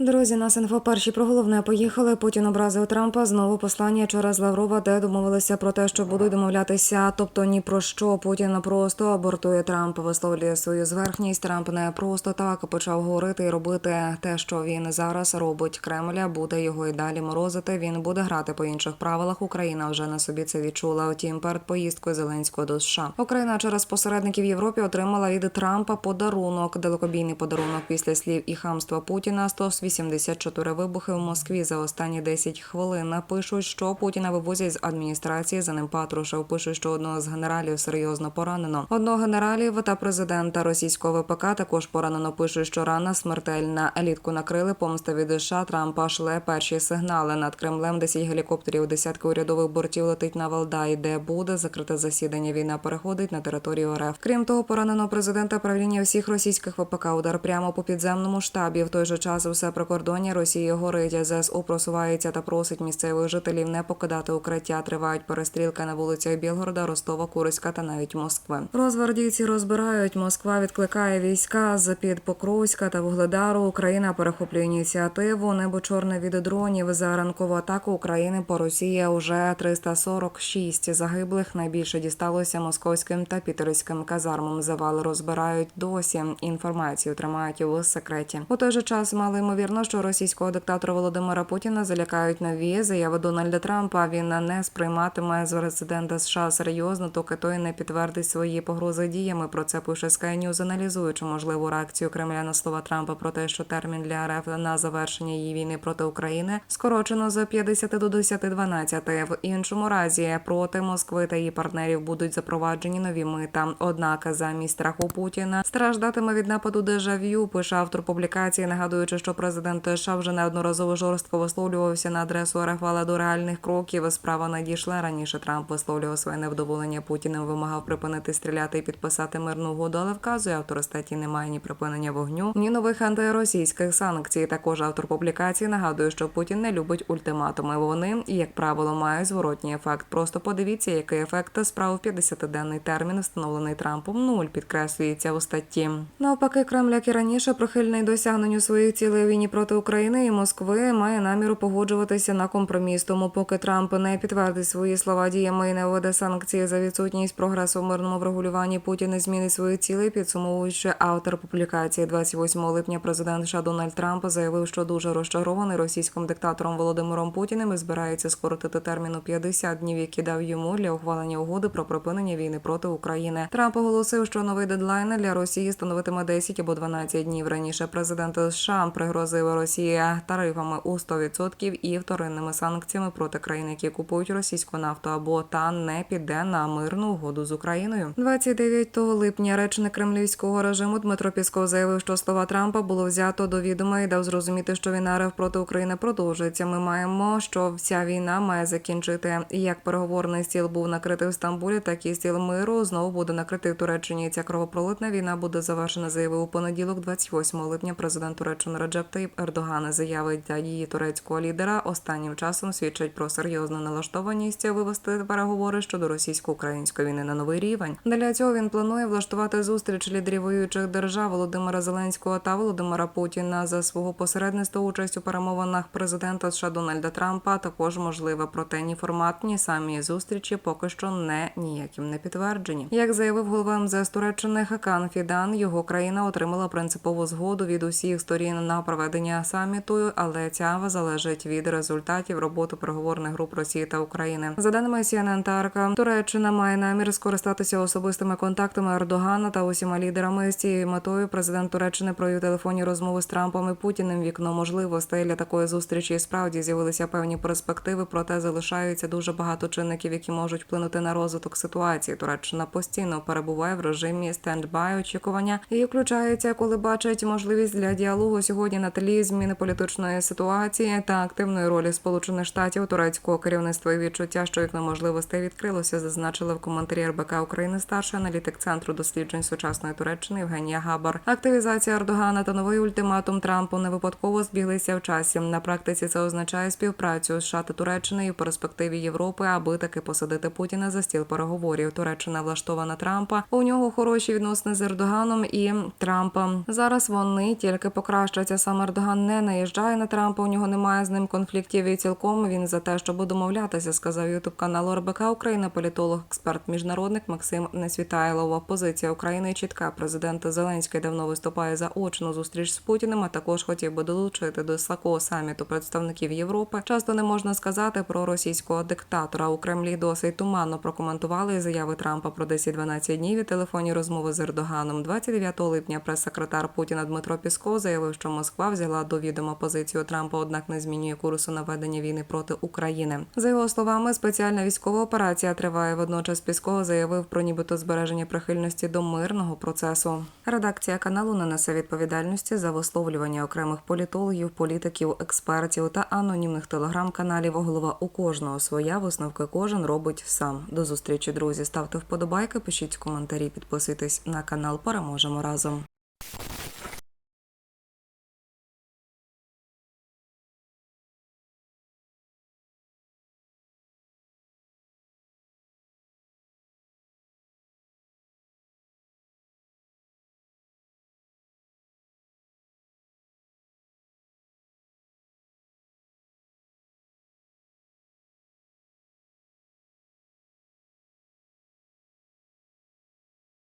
Друзі, нас інфо перші про головне поїхали. Путін образив Трампа. Знову послання через Лаврова, де домовилися про те, що будуть домовлятися. Тобто ні про що Путін просто абортує Трампа, висловлює свою зверхність. Трамп не просто так почав говорити і робити те, що він зараз робить. Кремля буде його і далі морозити. Він буде грати по інших правилах. Україна вже на собі це відчула. Втім, перед поїздкою Зеленського до США Україна через посередників Європі отримала від Трампа подарунок, далекобійний подарунок після слів і хамства Путіна. 184 вибухи в Москві за останні 10 хвилин. Пишуть, що Путіна вивозять з адміністрації. За ним Патрушев пишуть, що одного з генералів серйозно поранено. Одного генералів та президента російського ВПК також поранено. Пишуть, що рана смертельна. Елітку накрили помста від США. Трампа шле перші сигнали над Кремлем. 10 гелікоптерів, десятки урядових бортів летить на Валдай, де буде закрите засідання. Війна переходить на територію РФ. Крім того, поранено президента правління всіх російських ВПК. Удар прямо по підземному штабі. В той же час все прикордоння Росії горить. ЗСУ просувається та просить місцевих жителів не покидати укриття. Тривають перестрілки на вулицях Білгорода, Ростова, Курська та навіть Москви. Розвардійці розбирають. Москва відкликає війська з під Покровська та Вугледару. Україна перехоплює ініціативу. Небо чорне від дронів. За ранкову атаку України по Росії уже 346 загиблих. Найбільше дісталося московським та пітерським казармам. Завали розбирають досі. Інформацію тримають у секреті. У той же час мало ймовірно, що російського диктатора Володимира Путіна залякають нові заяви Дональда Трампа. Він не сприйматиме з президента США серйозно, доки той не підтвердить свої погрози діями. Про це пише Sky News, аналізуючи можливу реакцію Кремля на слова Трампа про те, що термін для РФ на завершення її війни проти України скорочено з 50 до 10-12. В іншому разі проти Москви та її партнерів будуть запроваджені нові мита. Однак замість страху Путіна страждатиме від нападу дежав'ю. Пише автор публікації, нагадуючи, що президент США вже неодноразово жорстко висловлювався на адресу РФ, до реальних кроків справа надійшла. Раніше Трамп висловлював своє невдоволення Путіним, вимагав припинити стріляти і підписати мирну угоду, але вказує автор статті немає ні припинення вогню, ні нових антиросійських санкцій. Також автор публікації нагадує, що Путін не любить ультиматуми. Вони, як правило, мають зворотній ефект. Просто подивіться, який ефект справ в 50-денний термін, встановлений Трампом. Нуль підкреслюється у статті. Навпаки, Кремль, як і раніше, прихильний досягненню своїх цілей війні проти України і Москви, має наміру погоджуватися на компроміс. Тому, поки Трамп не підтвердить свої слова діями і не введе санкції за відсутність прогресу в мирному врегулюванні, Путін не змінить свої цілі. Підсумовуючи автор публікації 28 липня, президент США Дональд Трамп заявив, що дуже розчарований російським диктатором Володимиром Путіним і збирається скоротити термін у 50 днів, який дав йому для ухвалення угоди про припинення війни проти України. Трамп оголосив, що новий дедлайн для Росії становитиме 10 або 12 днів. Раніше президент США пригрозив Росії тарифами у 100% і вторинними санкціями проти країн, які купують російську нафту або та не піде на мирну угоду з Україною. 29 липня речник кремлівського режиму Дмитро Пісков заявив, що слова Трампа було взято до відома і дав зрозуміти, що війна РФ проти України продовжується. Ми маємо, що вся війна має закінчити. Як переговорний стіл був накритий в Стамбулі, так і стіл миру знову буде накритий в Туреччині. Ця кровопролитна війна буде завершена, заявив у понеділок, 28 липня. Президент Туреччини Реджеп Таїп Ердоган заяви та її турецького лідера останнім часом свідчать про серйозну налаштованість вивести переговори щодо російсько-української війни на новий рівень. Для цього він планує влаштувати зустріч лідерів воюючих держав Володимира Зеленського та Володимира Путіна за свого посередництва участь у перемовинах президента США Дональда Трампа. Також можливе проте ні формат, ні самі зустрічі поки що не ніяким не підтверджені. Як заявив голова МЗС Туреччини Хакан Фідан, його країна отримала принципову згоду від усіх сторін на проведення саміту, але ця залежить від результатів роботи переговорних груп Росії та України. За даними CNN Тарка, Туреччина має намір скористатися особистими контактами Ердогана та усіма лідерами з цією метою. Президент Туреччини провів телефонні розмови з Трампом і Путіним. Вікно можливостей для такої зустрічі. Справді з'явилися певні перспективи, проте залишаються дуже багато чинників, які можуть вплинути на розвиток ситуації. Туреччина постійно перебуває в режимі стендбай очікування і включається, коли бачить можливість для діалогу сьогодні на тлі зміни політичної ситуації та активної ролі Сполучених Штатів турецького керівництва і відчуття, що вікно можливостей відкрилося, зазначила в коментарі РБК України старший аналітик центру досліджень сучасної Туреччини Євгенія Габар. Активізація Ердогана та новий ультиматум Трампу не випадково збіглися в часі. На практиці це означає співпрацю США та Туреччини і в перспективі Європи, аби таки посадити Путіна за стіл переговорів. Туреччина влаштована Трампа. У нього хороші відносини з Ердоганом і Трампом. Зараз вони тільки покращаться. Саме Ердоган не наїжджає на Трампа. У нього немає з ним конфліктів. І цілком він за те, щоб домовлятися, сказав ютуб каналу РБК Україна. Політолог, експерт, міжнародник Максим Несвітайлова. Позиція України чітка. Президент Зеленський давно виступає за очну зустріч з Путіним. А також хотів би долучити до слакого саміту представників Європи. Часто не можна сказати про російського диктатора. У Кремлі досить туманно прокоментували заяви Трампа про 10-12 днів і телефонні розмови з Ердоганом. 29 липня прес-секретар Путіна Дмитро Пісков заявив, що Москва взяла до відома позицію Трампа, однак не змінює курсу на ведення війни проти України. За його словами, спеціальна військова операція триває. Водночас Пісков заявив про нібито збереження прихильності до мирного процесу. Редакція каналу не несе відповідальності за висловлювання окремих політологів, політиків, експертів та анонімних телеграм-каналів. Голова у кожного своя висновки кожен робить сам. До зустрічі, друзі. Ставте вподобайки, пишіть коментарі, підписуйтесь на канал. Переможемо разом.